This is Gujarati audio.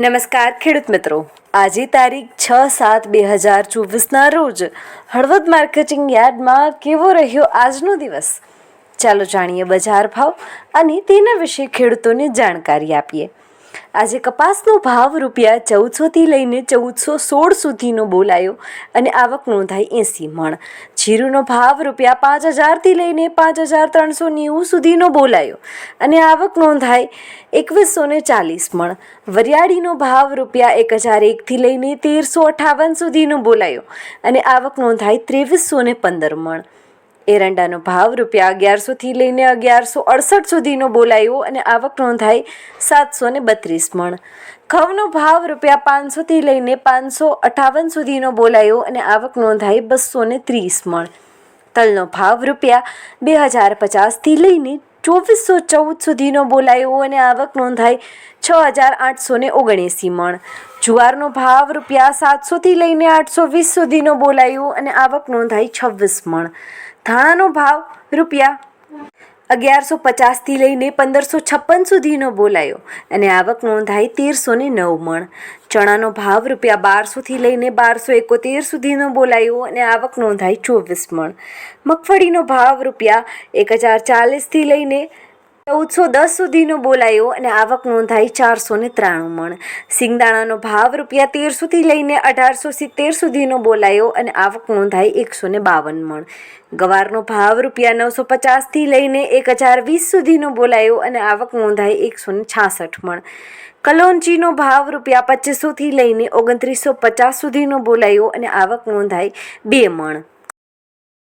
નમસ્કાર ખેડૂત મિત્રો. આજે તારીખ છ સાત બે હજાર ચોવીસના રોજ હળવદ માર્કેટિંગ યાર્ડમાં કેવો રહ્યો આજનો દિવસ? ચાલો જાણીએ બજાર ભાવ અને તેના વિશે ખેડૂતોને જાણકારી આપીએ. આજે કપાસનો ભાવ રૂપિયા ચૌદસોથી લઈને ચૌદસો સોળ સુધીનો બોલાયો અને આવક નોંધાઈ એંસી મણ. જીરુનો ભાવ રૂપિયા પાંચ હજારથી લઈને પાંચ હજાર ત્રણસો નેવું સુધીનો બોલાયો અને આવક નોંધાઈ એકવીસો ને ચાલીસ મણ. વરિયાળીનો ભાવ રૂપિયા એક હજાર એકથી લઈને તેરસો અઠાવન સુધીનો બોલાયો અને આવક નોંધાઈ ત્રેવીસો ને પંદર મણ. એરંડાનો ભાવ રૂપિયા અગિયારસોથી લઈને અગિયારસો અડસઠ સુધીનો બોલાયો અને આવક નોંધાઈ સાતસો ને બત્રીસ મણ. ઘઉંનો ભાવ રૂપિયા પાંચસોથી લઈને પાંચસો અઠાવન સુધીનો બોલાયો અને આવક નોંધાઈ બસો ને ત્રીસ મણ. તલનો ભાવ રૂપિયા બે હજાર પચાસથી લઈને ચોવીસો ચૌદ સુધીનો બોલાયો અને આવક નોંધાઈ છ હજાર આઠસો ને ઓગણએંસી મણ. જુવારનો ભાવ રૂપિયા સાતસોથી લઈને આઠસો વીસ સુધીનો બોલાયો અને આવક નોંધાઈ છવ્વીસ મણ. ધાણાનો ભાવ રૂપિયા અગિયારસો પચાસથી લઈને પંદરસો છપ્પન સુધીનો બોલાયો અને આવક નોંધાઈ તેરસો ને નવ મણ. ચણાનો ભાવ રૂપિયા બારસોથી લઈને બારસો એકોતેર સુધીનો બોલાયો અને આવક નોંધાઈ ચોવીસ મણ. મગફળીનો ભાવ રૂપિયા એક હજાર ચાલીસથી લઈને ચૌદસો દસ સુધીનો બોલાયો અને આવક નોંધાઈ ચારસો ને ત્રાણું મણ. સિંગદાણાનો ભાવ રૂપિયા તેરસોથી લઈને અઢારસો સિત્તેર સુધીનો બોલાયો અને આવક નોંધાઈ એકસો ને બાવન મણ. ગવારનો ભાવ રૂપિયા નવસો પચાસથી લઈને એક હજાર વીસ સુધીનો બોલાયો અને આવક નોંધાઈ એકસો ને છાસઠ મણ. કલોંચીનો ભાવ રૂપિયા પચીસોથી લઈને ઓગણત્રીસો પચાસ સુધીનો બોલાયો અને આવક નોંધાઈ બે મણ.